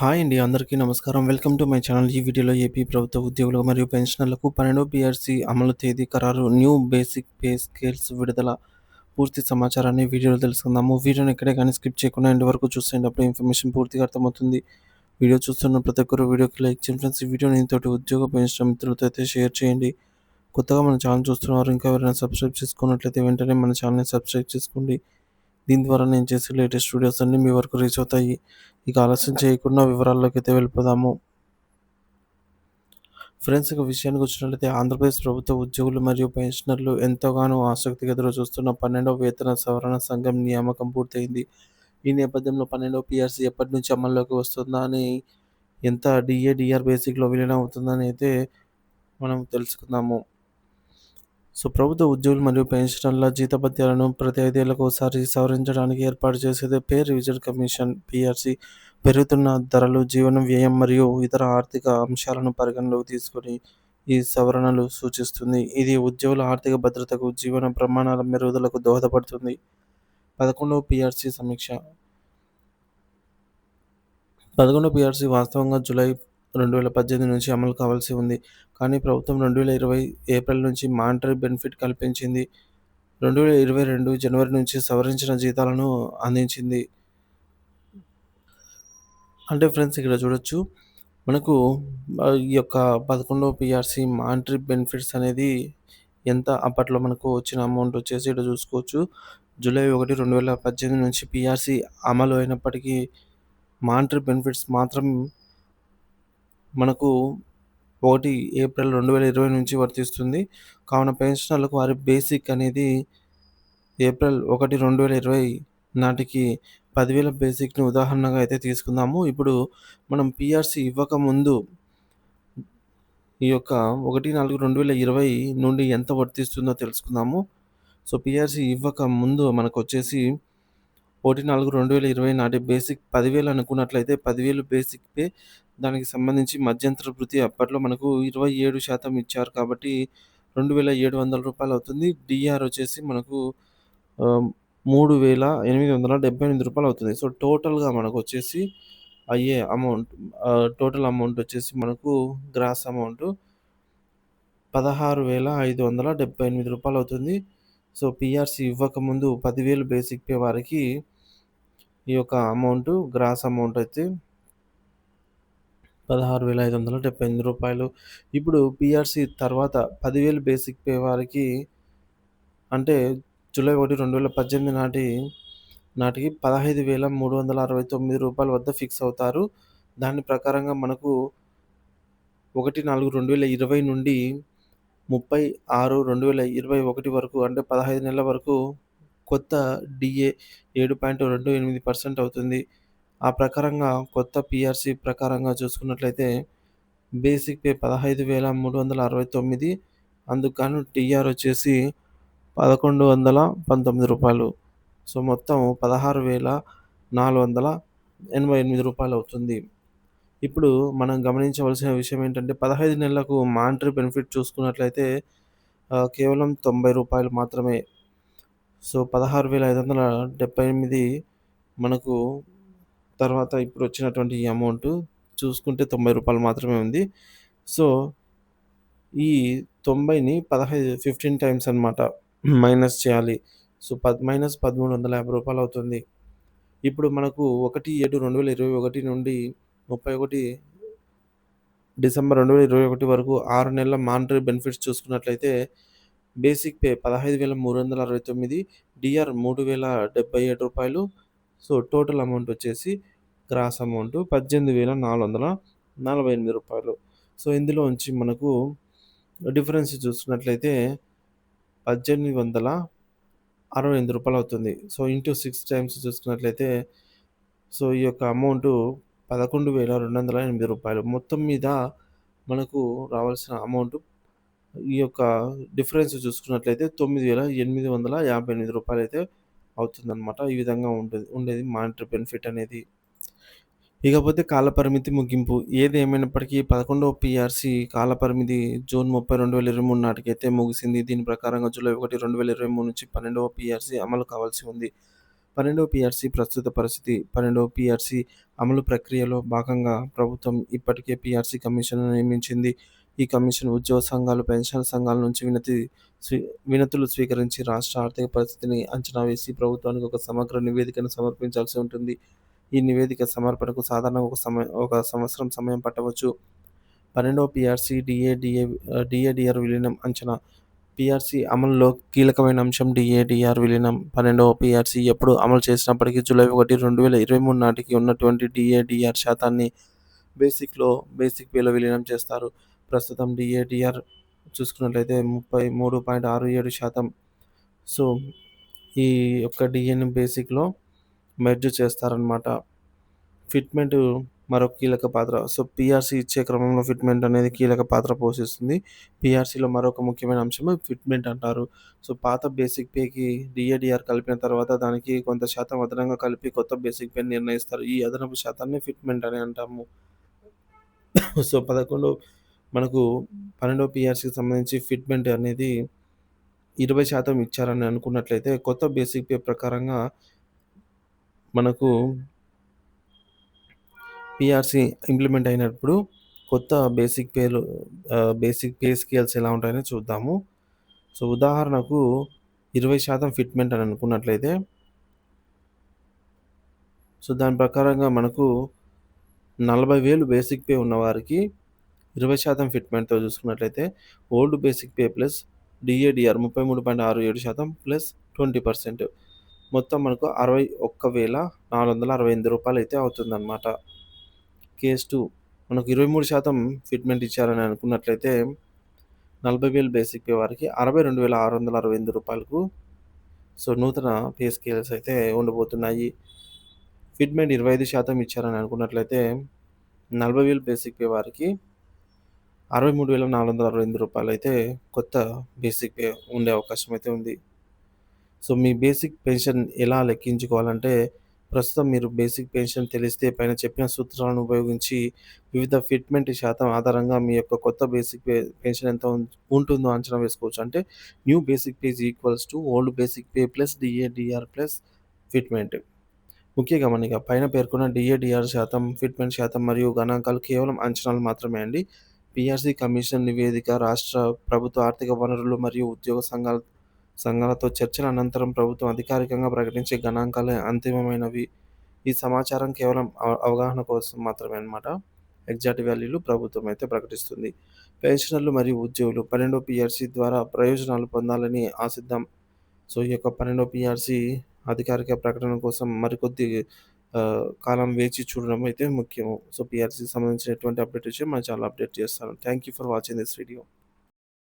Hi అండి అందరికీ నమస్కారం. వెల్కమ్ టు మై ఛానల్ ఈ వీడియోలో ఏపీ ప్రభుత్వ ఉద్యోగులు మరియు పెన్షనర్లకు పన్నెండో పిఆర్సీ అమలు తేదీ ఖరారు న్యూ బేసిక్ పే స్కేల్స్ విడుదల పూర్తి సమాచారాన్ని వీడియోలో తెలుసుకుందాము. వీడియోని ఎక్కడే కానీ స్కిప్ చేయకుండా ఎండ్ వరకు చూసేయండి అప్పుడు ఇన్ఫర్మేషన్ పూర్తిగా అర్థమవుతుంది. వీడియో చూస్తున్న ప్రతి ఒక్కరు వీడియోకి లైక్ చేయండి ఫ్రెండ్స్. ఈ వీడియోని తోటి ఉద్యోగ పెన్షన్ మిత్రులతో అయితే షేర్ చేయండి. కొత్తగా మన ఛానల్ చూస్తున్నారు ఇంకా ఎవరైనా సబ్స్క్రైబ్ చేసుకున్నట్లయితే వెంటనే మన ఛానల్ని సబ్స్క్రైబ్ చేసుకోండి. దీని ద్వారా నేను చేసే లేటెస్ట్ వీడియోస్ అన్నీ మీ వరకు రీచ్ అవుతాయి. ఇక ఆలస్యం చేయకుండా వివరాల్లోకి అయితే వెళ్ళిపోదాము. ఫ్రెండ్స్ ఇక విషయానికి వచ్చినట్లయితే ఆంధ్రప్రదేశ్ ప్రభుత్వ ఉద్యోగులు మరియు పెన్షనర్లు ఎంతగానో ఆసక్తిగా ఎదురు చూస్తున్న పన్నెండవ వేతన సవరణ సంఘం నియామకం పూర్తయింది. ఈ నేపథ్యంలో పన్నెండవ పిఆర్సీ ఎప్పటి నుంచి అమల్లోకి వస్తుందా అని ఎంత డిఏ డిఆర్ బేసిక్లో విలీనం అవుతుందని అయితే మనం తెలుసుకుందాము. సో ప్రభుత్వ ఉద్యోగులు మరియు పెన్షనర్ల జీతభత్యాలను ప్రతి ఐదేళ్ళకు ఒకసారి సవరించడానికి ఏర్పాటు చేసేది పే రివిజన్ కమిషన్ పిఆర్సి. పెరుగుతున్న ధరలు జీవన వ్యయం మరియు ఇతర ఆర్థిక అంశాలను పరిగణలోకి తీసుకొని ఈ సవరణలు సూచిస్తుంది. ఇది ఉద్యోగుల ఆర్థిక భద్రతకు జీవన ప్రమాణాల మెరుగుదలకు దోహదపడుతుంది. పదకొండవ పిఆర్సి సమీక్ష. పదకొండవ పిఆర్సి వాస్తవంగా జూలై రెండు వేల పద్దెనిమిది నుంచి అమలు కావాల్సి ఉంది. కానీ ప్రభుత్వం రెండు వేల ఇరవై ఏప్రిల్ నుంచి మానిటరీ బెనిఫిట్ కల్పించింది. రెండు వేల ఇరవై రెండు జనవరి నుంచి సవరించిన జీతాలను అందించింది. అంటే ఫ్రెండ్స్ ఇక్కడ చూడొచ్చు. మనకు ఈ యొక్క పదకొండవ పిఆర్సి మానిటరీ బెనిఫిట్స్ అనేది ఎంత అప్పట్లో మనకు వచ్చిన అమౌంట్ వచ్చేసి ఇక్కడ చూసుకోవచ్చు. జూలై ఒకటి రెండు వేల పద్దెనిమిది నుంచి పిఆర్సి అమలు అయినప్పటికీ మానిటరీ బెనిఫిట్స్ మాత్రం మనకు ఒకటి ఏప్రిల్ రెండు వేల ఇరవై నుంచి వర్తిస్తుంది. కావున పెన్షనర్లకు వారి బేసిక్ అనేది ఏప్రిల్ ఒకటి రెండు వేల ఇరవై నాటికి పదివేల బేసిక్ని ఉదాహరణగా అయితే తీసుకుందాము. ఇప్పుడు మనం పిఆర్సీ ఇవ్వకముందు ఈ యొక్క ఒకటి నాలుగు రెండు వేల ఇరవై నుండి ఎంత వర్తిస్తుందో తెలుసుకుందాము. సో పిఆర్సీ ఇవ్వక ముందు మనకు వచ్చేసి ఒకటి నాలుగు రెండు వేల ఇరవై నాటి బేసిక్ పదివేలు అనుకున్నట్లయితే పదివేలు బేసిక్ పే దానికి సంబంధించి మధ్యంతర వృత్తి అప్పట్లో మనకు ఇరవై ఏడు శాతం ఇచ్చారు కాబట్టి రెండు వేల ఏడు వందల రూపాయలు అవుతుంది. డిఆర్ వచ్చేసి మనకు మూడు వేల ఎనిమిది వందల డెబ్బై ఎనిమిది రూపాయలు అవుతుంది. సో టోటల్గా మనకు వచ్చేసి అయ్యే అమౌంట్ టోటల్ అమౌంట్ వచ్చేసి మనకు గ్రాస్ అమౌంట్ పదహారు వేల ఐదు వందల డెబ్బై ఎనిమిది రూపాయలు అవుతుంది. సో పిఆర్సి ఇవ్వకముందు పదివేలు బేసిక్ పే వారికి ఈ యొక్క అమౌంట్ గ్రాస్ అమౌంట్ అయితే పదహారు వేల ఐదు వందల డెబ్బై ఎనిమిది రూపాయలు. ఇప్పుడు పిఆర్సి తర్వాత పదివేలు బేసిక్ పే వారికి అంటే జూలై ఒకటి రెండు వేల పద్దెనిమిది నాటి నాటికి పదహైదు వేల మూడు వందల అరవై తొమ్మిది రూపాయల వద్ద ఫిక్స్ అవుతారు. దాని ప్రకారంగా మనకు ఒకటి నాలుగు రెండు వేల ఇరవై నుండి ముప్పై ఆరు రెండు వేల ఇరవై ఒకటి వరకు అంటే పదహైదు నెలల వరకు కొత్త డిఏ ఏడు పాయింట్ రెండు ఎనిమిది పర్సెంట్ అవుతుంది. ఆ ప్రకారంగా కొత్త పిఆర్సి ప్రకారంగా చూసుకున్నట్లయితే బేసిక్ పే పదహైదు వేల మూడు వందల అరవై తొమ్మిది అందుకు టీఆర్ వచ్చేసి పదకొండు వందల పంతొమ్మిది రూపాయలు. సో మొత్తం పదహారు వేల నాలుగు వందల ఎనభై ఎనిమిది రూపాయలు అవుతుంది. ఇప్పుడు మనం గమనించవలసిన విషయం ఏంటంటే పదహైదు నెలలకు మానిటరీ బెనిఫిట్ చూసుకున్నట్లయితే కేవలం తొంభై రూపాయలు మాత్రమే. సో పదహారు వేల ఐదు వందల డెబ్బై ఎనిమిది మనకు తర్వాత ఇప్పుడు వచ్చినటువంటి ఈ అమౌంట్ చూసుకుంటే తొంభై రూపాయలు మాత్రమే ఉంది. సో ఈ తొంభైని పదహైదు ఫిఫ్టీన్ టైమ్స్ అనమాట మైనస్ చేయాలి. సో పద్ మైనస్ పదమూడు వందల యాభై రూపాయలు అవుతుంది. ఇప్పుడు మనకు ఒకటి ఏడు రెండు వేల ఇరవై ఒకటి నుండి ముప్పై ఒకటి డిసెంబర్ రెండు వేల ఇరవై ఒకటి వరకు ఆరు నెలల మానిటరీ బెనిఫిట్స్ చూసుకున్నట్లయితే బేసిక్ పే పదహైదు వేల మూడు వందల అరవై తొమ్మిది డిఆర్ మూడు వేల డెబ్బై ఏడు రూపాయలు. సో టోటల్ అమౌంట్ వచ్చేసి గ్రాస్ అమౌంట్ పద్దెనిమిది వేల నాలుగు వందల నలభై ఎనిమిది రూపాయలు. సో ఇందులో నుంచి మనకు డిఫరెన్స్ చూసుకున్నట్లయితే పద్దెనిమిది వందల అరవై ఎనిమిది రూపాయలు అవుతుంది. సో ఇంటూ సిక్స్ టైమ్స్ చూసుకున్నట్లయితే సో ఈ యొక్క అమౌంట్ పదకొండు వేల రెండు వందల ఎనిమిది రూపాయలు. మొత్తం మీద మనకు రావాల్సిన అమౌంట్ ఈ యొక్క డిఫరెన్స్ చూసుకున్నట్లయితే తొమ్మిది వేల ఎనిమిది వందల యాభై ఎనిమిది రూపాయలు అయితే అవుతుందన్నమాట. ఈ విధంగా ఉంటుంది ఉండేది మానిటరీ బెనిఫిట్ అనేది. ఇకపోతే కాలపరిమితి ముగింపు. ఏది ఏమైనప్పటికీ పదకొండవ పిఆర్సి కాలపరిమితి జూన్ ముప్పై రెండు వేల ఇరవై మూడు నాటికైతే ముగిసింది. దీని ప్రకారంగా జూలై ఒకటి రెండు వేల ఇరవై మూడు నుంచి పన్నెండవ పిఆర్సి అమలు కావాల్సి ఉంది. పన్నెండవ పీఆర్సీ ప్రస్తుత పరిస్థితి పన్నెండవ పీఆర్సీ అమలు ప్రక్రియలో భాగంగా ప్రభుత్వం ఇప్పటికే పీఆర్సీ కమిషన్ను నియమించింది. ఈ కమిషన్ ఉద్యోగ సంఘాలు పెన్షన్ సంఘాల నుంచి వినతి స్వీ వినతులు స్వీకరించి రాష్ట్ర ఆర్థిక పరిస్థితిని అంచనా వేసి ప్రభుత్వానికి ఒక సమగ్ర నివేదికను సమర్పించాల్సి ఉంటుంది. ఈ నివేదిక సమర్పణకు సాధారణంగా ఒక సమయం ఒక సంవత్సరం సమయం పట్టవచ్చు. పన్నెండవ పీఆర్సీ డిఏడిఏ డిఏడిఆర్ విలీనం అంచనా పీఆర్సీ అమలులో కీలకమైన అంశం డిఏడిఆర్ విలీనం. పన్నెండవ పీఆర్సీ ఎప్పుడు అమలు చేసినప్పటికీ జూలై ఒకటి రెండు వేల ఇరవై మూడు నాటికి ఉన్నటువంటి డిఏడిఆర్ శాతాన్ని బేసిక్లో బేసిక్ పేలో విలీనం చేస్తారు. ప్రస్తుతం డిఏడిఆర్ చూసుకున్నట్లయితే ముప్పై మూడు పాయింట్ ఆరు ఏడు శాతం. సో ఈ యొక్క డిఎన్ బేసిక్లో మెర్జ్ చేస్తారనమాట ఫిట్మెంట్ మరొక కీలక పాత్ర. సో పిఆర్సీ ఇచ్చే క్రమంలో ఫిట్మెంట్ అనేది కీలక పాత్ర పోషిస్తుంది. పిఆర్సీలో మరొక ముఖ్యమైన అంశం ఫిట్మెంట్ అంటారు. సో పాత బేసిక్ పేకి డిఏడిఆర్ కలిపిన తర్వాత దానికి కొంత శాతం అదనంగా కలిపి కొత్త బేసిక్ పే నిర్ణయిస్తారు. ఈ అదనపు శాతాన్ని ఫిట్మెంట్ అని అంటాము. సో పదకొండు మనకు పన్నెండవ పిఆర్సీకి సంబంధించి ఫిట్మెంట్ అనేది ఇరవై శాతం ఇచ్చారని అనుకున్నట్లయితే కొత్త బేసిక్ పే ప్రకారంగా మనకు పిఆర్సి ఇంప్లిమెంట్ అయినప్పుడు కొత్త బేసిక్ పేలు బేసిక్ పే స్కేల్స్ ఎలా ఉంటాయని చూద్దాము. సో ఉదాహరణకు ఇరవై శాతం ఫిట్మెంట్ అని అనుకున్నట్లయితే సో దాని ప్రకారంగా మనకు నలభై వేలు బేసిక్ పే ఉన్నవారికి ఇరవై శాతం ఫిట్మెంట్తో చూసుకున్నట్లయితే old basic pay plus DA DR ముప్పై మూడు పాయింట్ ఆరు ఏడు శాతం ప్లస్ ట్వంటీ పర్సెంట్ మొత్తం మనకు అరవై ఒక్క వేల నాలుగు వందల అరవై ఎనిమిది రూపాయలు అయితే అవుతుందన్నమాట. కేస్ టూ మనకు ఇరవై మూడు శాతం ఫిట్మెంట్ ఇచ్చారని అనుకున్నట్లయితే నలభై వేలు బేసిక్ పే వారికి అరవై రెండు వేల ఆరు వందల అరవై ఎనిమిది రూపాయలకు సో నూతన పే స్కేల్స్ అయితే ఉండబోతున్నాయి. ఫిట్మెంట్ ఇరవై ఐదు శాతం ఇచ్చారని అనుకున్నట్లయితే నలభై వేలు బేసిక్ పే వారికి అరవై మూడు వేల నాలుగు వందల అరవై ఎనిమిది రూపాయలు అయితే కొత్త బేసిక్ పే ఉండే అవకాశం అయితే ఉంది. సో మీ బేసిక్ పెన్షన్ ఎలా లెక్కించుకోవాలంటే ప్రస్తుతం మీరు బేసిక్ పెన్షన్ తెలిస్తే పైన చెప్పిన సూత్రాలను ఉపయోగించి వివిధ ఫిట్మెంట్ శాతం ఆధారంగా మీ యొక్క కొత్త బేసిక్ పే పెన్షన్ ఎంత ఉంటుందో అంచనా వేసుకోవచ్చు. అంటే new basic pay equals to old basic pay plus D A D R plus fitment. ముఖ్య గమనిక పైన పేర్కొన్న డిఏడిఆర్ శాతం ఫిట్మెంట్ శాతం మరియు గణాంకాలు కేవలం అంచనాలు మాత్రమే అండి. పిఆర్సీ కమిషన్ నివేదిక రాష్ట్ర ప్రభుత్వ ఆర్థిక వనరులు మరియు ఉద్యోగ సంఘాల సంఘాలతో చర్చల అనంతరం ప్రభుత్వం అధికారికంగా ప్రకటించే గణాంకాలే అంతిమమైనవి. ఈ సమాచారం కేవలం అవగాహన కోసం మాత్రమే అనమాట ఎగ్జాక్ట్ వాల్యూలు ప్రభుత్వం అయితే ప్రకటిస్తుంది. పెన్షనర్లు మరియు ఉద్యోగులు పన్నెండో పిఆర్సీ ద్వారా ప్రయోజనాలు పొందాలని ఆశిద్దాం. సో ఈ యొక్క పన్నెండో పిఆర్సీ అధికారిక ప్రకటన కోసం మరికొద్ది కాలం వేచి చూడడం అయితే ముఖ్యము. సో పిఆర్సీకి సంబంధించినటువంటి అప్డేట్ విషయం మనం చాలా అప్డేట్ చేస్తాను. Thank you for watching this video.